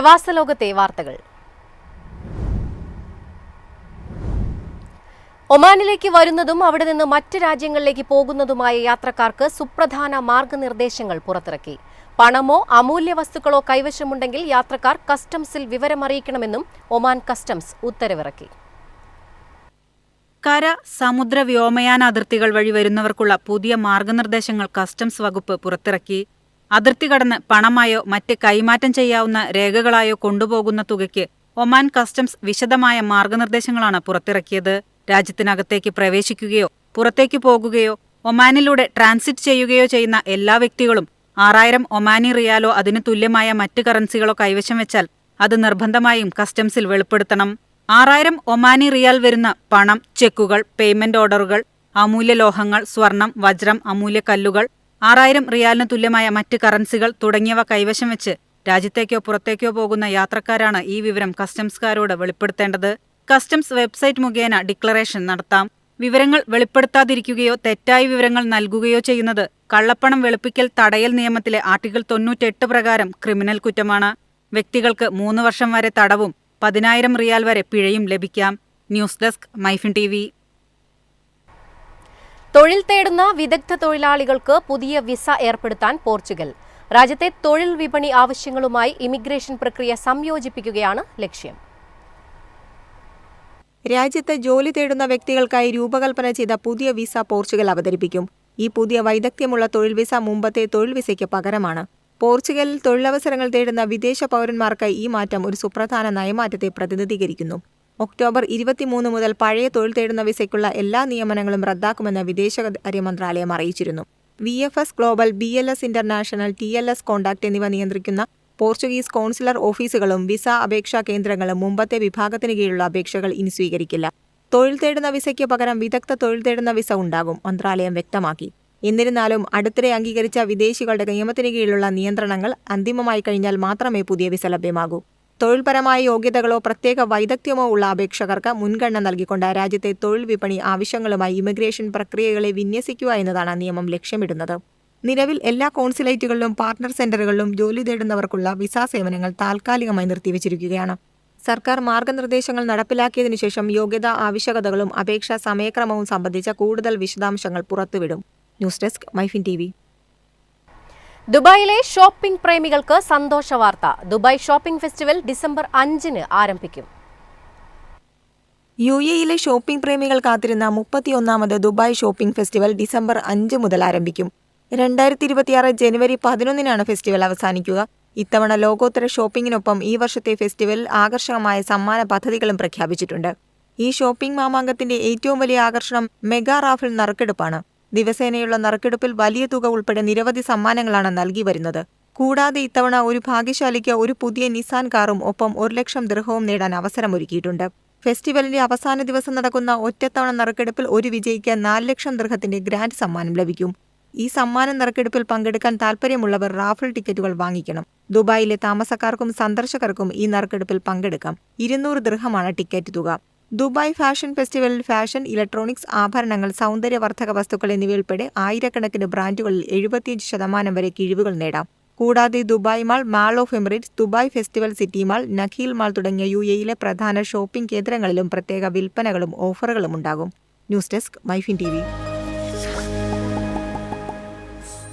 പ്രവാസ ലോകത്തെ വാർത്തകൾ. ഒമാനിലേക്ക് വരുന്നതും അവിടെ നിന്ന് മറ്റ് രാജ്യങ്ങളിലേക്ക് പോകുന്നതുമായ യാത്രക്കാർക്ക് സുപ്രധാന മാർഗനിർദ്ദേശങ്ങൾ പുറത്തിറക്കി. പണമോ അമൂല്യ വസ്തുക്കളോ കൈവശമുണ്ടെങ്കിൽ യാത്രക്കാർ കസ്റ്റംസിൽ വിവരമറിയിക്കണമെന്നും ഒമാൻ കസ്റ്റംസ് ഉത്തരവിറക്കി. കര സമുദ്ര വ്യോമയാന അതിർത്തികൾ വഴി വരുന്നവർക്കുള്ള പുതിയ മാർഗനിർദ്ദേശങ്ങൾ കസ്റ്റംസ് വകുപ്പ് പുറത്തിറക്കി. അതിർത്തി കടന്ന് പണമായോ മറ്റ് കൈമാറ്റം ചെയ്യാവുന്ന രേഖകളായോ കൊണ്ടുപോകുന്ന തുകയ്ക്ക് ഒമാൻ കസ്റ്റംസ് വിശദമായ മാർഗനിർദ്ദേശങ്ങളാണ് പുറത്തിറക്കിയത്. രാജ്യത്തിനകത്തേക്ക് പ്രവേശിക്കുകയോ പുറത്തേക്ക് പോകുകയോ ഒമാനിലൂടെ ട്രാൻസിറ്റ് ചെയ്യുകയോ ചെയ്യുന്ന എല്ലാ വ്യക്തികളും ആറായിരം ഒമാനി റിയാലോ അതിന് തുല്യമായ മറ്റ് കറൻസികളോ കൈവശം വെച്ചാൽ അത് നിർബന്ധമായും കസ്റ്റംസിൽ വെളിപ്പെടുത്തണം. ആറായിരം ഒമാനി റിയാൽ വരുന്ന പണം ചെക്കുകൾ പേയ്മെന്റ് ഓർഡറുകൾ അമൂല്യ ലോഹങ്ങൾ സ്വർണം വജ്രം അമൂല്യ കല്ലുകൾ ആറായിരം റിയാലിന് തുല്യമായ മറ്റ് കറൻസികൾ തുടങ്ങിയവ കൈവശം വെച്ച് രാജ്യത്തേക്കോ പുറത്തേക്കോ പോകുന്ന യാത്രക്കാരാണ് ഈ വിവരം കസ്റ്റംസുകാരോട് വെളിപ്പെടുത്തേണ്ടത്. കസ്റ്റംസ് വെബ്സൈറ്റ് മുഖേന ഡിക്ലറേഷൻ നടത്താം. വിവരങ്ങൾ വെളിപ്പെടുത്താതിരിക്കുകയോ തെറ്റായ വിവരങ്ങൾ നൽകുകയോ ചെയ്യുന്നത് കള്ളപ്പണം വെളുപ്പിക്കൽ തടയൽ നിയമത്തിലെ ആർട്ടിക്കിൾ തൊണ്ണൂറ്റെട്ട് പ്രകാരം ക്രിമിനൽ കുറ്റമാണ്. വ്യക്തികൾക്ക് മൂന്ന് വർഷം വരെ തടവും പതിനായിരം റിയാൽ വരെ പിഴയും ലഭിക്കാം. ന്യൂസ് ഡെസ്ക് മൈഫിൻ ടി തൊഴിൽ തേടുന്ന വിദഗ്ധ തൊഴിലാളികൾക്ക് പുതിയ വിസ ഏർപ്പെടുത്താൻ പോർച്ചുഗൽ. രാജ്യത്തെ തൊഴിൽ വിപണി ആവശ്യങ്ങളുമായി ഇമിഗ്രേഷൻ പ്രക്രിയ സംയോജിപ്പിക്കുകയാണ് ലക്ഷ്യം. രാജ്യത്ത് ജോലി തേടുന്ന വ്യക്തികൾക്കായി രൂപകൽപ്പന ചെയ്ത പുതിയ വിസ പോർച്ചുഗൽ അവതരിപ്പിക്കും. ഈ പുതിയ വൈദഗ്ധ്യമുള്ള തൊഴിൽ വിസ മുമ്പത്തെ തൊഴിൽ വിസയ്ക്ക് പകരമാണ്. പോർച്ചുഗലിൽ തൊഴിലവസരങ്ങൾ തേടുന്ന വിദേശ പൗരന്മാർക്ക് ഈ മാറ്റം ഒരു സുപ്രധാന നയമാറ്റത്തെ പ്രതിനിധീകരിക്കുന്നു. ഒക്ടോബർ ഇരുപത്തിമൂന്ന് മുതൽ പഴയ തൊഴിൽ തേടുന്ന വിസയ്ക്കുള്ള എല്ലാ നിയമനങ്ങളും റദ്ദാക്കുമെന്ന് വിദേശകാര്യ മന്ത്രാലയം അറിയിച്ചിരുന്നു. V F S global B L S international T L S contact എന്നിവ നിയന്ത്രിക്കുന്ന പോർച്ചുഗീസ് കോൺസുലർ ഓഫീസുകളും വിസ അപേക്ഷാ കേന്ദ്രങ്ങളും മുമ്പത്തെ വിഭാഗത്തിന് കീഴിലുള്ള അപേക്ഷകൾ ഇനി സ്വീകരിക്കില്ല. തൊഴിൽ തേടുന്ന വിസയ്ക്ക് പകരം വിദഗ്ധ തൊഴിൽ തേടുന്ന വിസ ഉണ്ടാകും മന്ത്രാലയം വ്യക്തമാക്കി. എന്നിരുന്നാലും അടുത്തിടെ അംഗീകരിച്ച വിദേശികളുടെ നിയമത്തിന് കീഴിലുള്ള നിയന്ത്രണങ്ങൾ അന്തിമമായി കഴിഞ്ഞാൽ മാത്രമേ പുതിയ വിസ ലഭ്യമാകൂ. തൊഴിൽപരമായ യോഗ്യതകളോ പ്രത്യേക വൈദഗ്ധ്യമോ ഉള്ള അപേക്ഷകർക്ക് മുൻഗണന നൽകിക്കൊണ്ട് രാജ്യത്തെ തൊഴിൽ വിപണി ആവശ്യങ്ങളുമായി ഇമിഗ്രേഷൻ പ്രക്രിയകളെ വിന്യസിക്കുക എന്നതാണ് നിയമം ലക്ഷ്യമിടുന്നത്. നിലവിൽ എല്ലാ കോൺസുലേറ്റുകളിലും പാർട്ണർ സെന്ററുകളിലും ജോലി തേടുന്നവർക്കുള്ള വിസ സേവനങ്ങൾ താൽക്കാലികമായി നിർത്തിവച്ചിരിക്കുകയാണ്. സർക്കാർ മാർഗനിർദ്ദേശങ്ങൾ നടപ്പിലാക്കിയതിനു ശേഷം യോഗ്യതാ ആവശ്യകതകളും അപേക്ഷാ സമയക്രമവും സംബന്ധിച്ച കൂടുതൽ വിശദാംശങ്ങൾ പുറത്തുവിടും. ന്യൂസ് ഡെസ്ക് മൈഫിൻ ടി ദുബായിലെ ഷോപ്പിംഗ് പ്രേമികൾക്ക് സന്തോഷ വാർത്ത. ദുബായ് ഷോപ്പിംഗ് ഫെസ്റ്റിവൽ ഡിസംബർ അഞ്ചിന് ആരംഭിക്കും. യു എയിലെ ഷോപ്പിംഗ് പ്രേമികൾ കാത്തിരുന്ന മുപ്പത്തിയൊന്നാമത് ദുബായ് ഷോപ്പിംഗ് ഫെസ്റ്റിവൽ ഡിസംബർ അഞ്ച് മുതൽ ആരംഭിക്കും. രണ്ടായിരത്തി ഇരുപത്തിയാറ് ജനുവരി പതിനൊന്നിനാണ് ഫെസ്റ്റിവൽ അവസാനിക്കുക. ഇത്തവണ ലോകോത്തര ഷോപ്പിംഗിനൊപ്പം ഈ വർഷത്തെ ഫെസ്റ്റിവൽ ആകർഷകമായ സമ്മാന പദ്ധതികളും പ്രഖ്യാപിച്ചിട്ടുണ്ട്. ഈ ഷോപ്പിംഗ് മാമാങ്കത്തിന്റെ ഏറ്റവും വലിയ ആകർഷണം മെഗാ റാഫിൽ നറുക്കെടുപ്പാണ്. ദിവസേനയുള്ള നറുക്കെടുപ്പിൽ വലിയ തുക ഉൾപ്പെടെ നിരവധി സമ്മാനങ്ങളാണ് നൽകി വരുന്നത്. കൂടാതെ ഇത്തവണ ഒരു ഭാഗ്യശാലിക്ക് ഒരു പുതിയ നിസാൻ കാറും ഒപ്പം ഒരു ലക്ഷം ദൃഹവും നേടാൻ അവസരമൊരുക്കിയിട്ടുണ്ട്. ഫെസ്റ്റിവലിന്റെ അവസാന ദിവസം നടക്കുന്ന ഒറ്റത്തവണ നറുക്കെടുപ്പിൽ ഒരു വിജയിക്ക് നാല് ലക്ഷം ദൃഹത്തിന്റെ ഗ്രാൻഡ് സമ്മാനം ലഭിക്കും. ഈ സമ്മാനം നറുക്കെടുപ്പിൽ പങ്കെടുക്കാൻ താൽപ്പര്യമുള്ളവർ റാഫൽ ടിക്കറ്റുകൾ വാങ്ങിക്കണം. ദുബായിലെ താമസക്കാർക്കും സന്ദർശകർക്കും ഈ നറുക്കെടുപ്പിൽ പങ്കെടുക്കാം. ഇരുന്നൂറ് ദൃഹമാണ് ടിക്കറ്റ് തുക. ദുബായ് ഫാഷൻ ഫെസ്റ്റിവലിൽ ഫാഷൻ ഇലക്ട്രോണിക്സ് ആഭരണങ്ങൾ സൗന്ദര്യവർദ്ധക വസ്തുക്കൾ എന്നിവയുൾപ്പെടെ ആയിരക്കണക്കിന് ബ്രാൻഡുകളിൽ എഴുപത്തിയഞ്ച് ശതമാനം വരെ കിഴിവുകൾ നേടാം. കൂടാതെ Dubai Mall Mall of Emirates Dubai Festival City Mall Nakheel Mall തുടങ്ങിയ യു എയിലെ പ്രധാന ഷോപ്പിംഗ് കേന്ദ്രങ്ങളിലും പ്രത്യേക വിൽപ്പനകളും ഓഫറുകളും ഉണ്ടാകും. News desk MyFin T